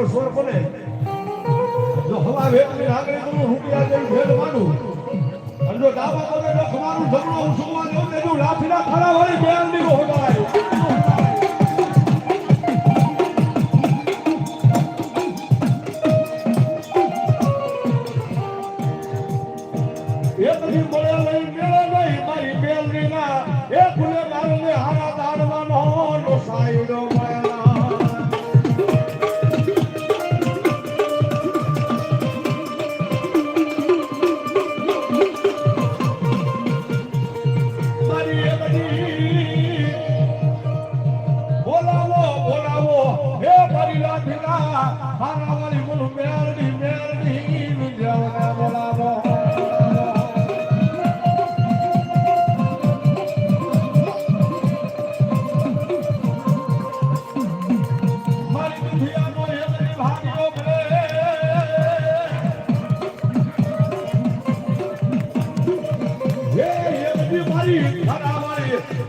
કોઈ સ્વર બને જો હવા વેગની નાગરિકનું રૂપિયા જઈ ભેદ માનું. અને જો ડાબા કરે તો તમારું ઝઘડો હું સુવા દઉં ને જો લાફીના ખાડા વળી બેનની હોગાય એ પછી મળે લઈ મેળે નહીં, મારી ના હારા દાડવાનો નો લાઠીના હારા વાળી બોલ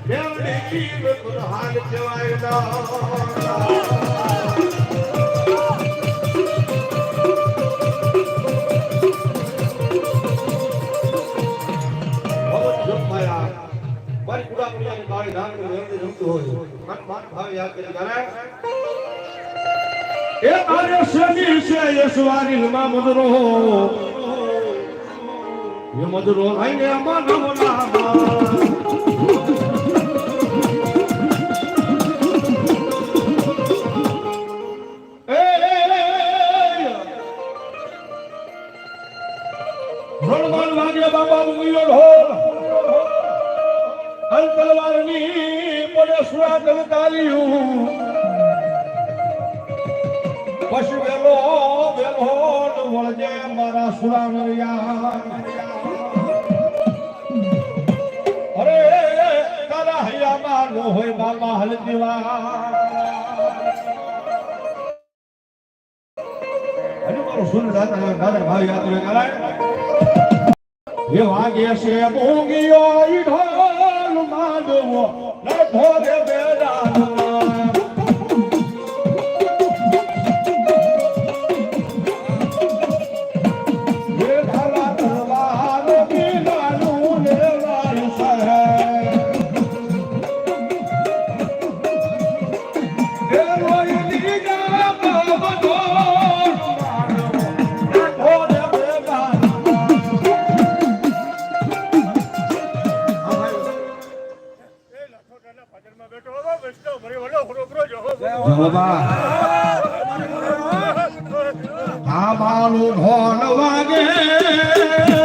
મેળની હોય એ આર્ય શની છે? યશવાની માં મદરો એ મદરો આઈને વાગે બાબા મુંગીઓ ઢોલ તલવારની પડે સુરાતન પશુ વેલો વેલો વળજે મારા સુરામરિયા અરે, તારા હૈયામાં નો હોય બાબા હલદીવા વાગે છે મોંગીઓ ઢોલ માંડવો. Nós glória. ઢોલ વાગે.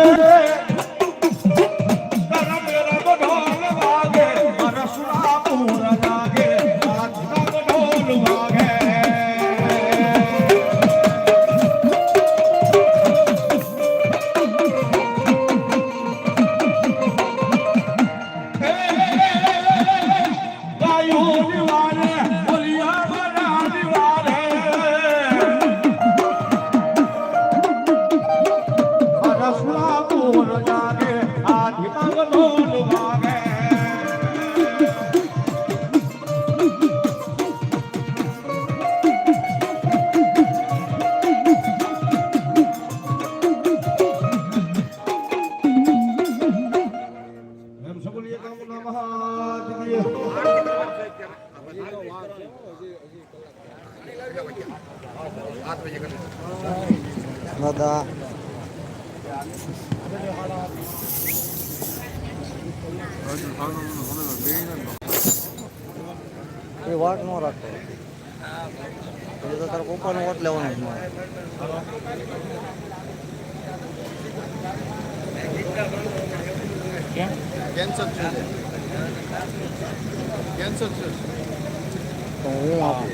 કામ નમઃ દાદા. એ વાટ ન રાખતો એટલે તો તારા પપ્પાનો વોટ લેવાનો જ મારે કેન્સર છે. કેન્સર છે. તો હું આપું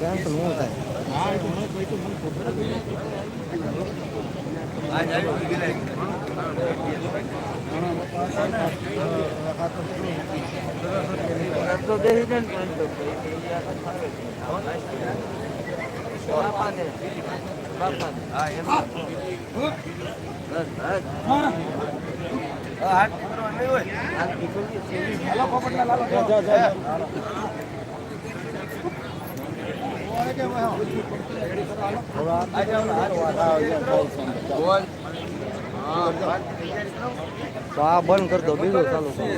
કેન્સલ હું થાય. તો આ બંધ કરી દો બીજું ચાલુ કરો.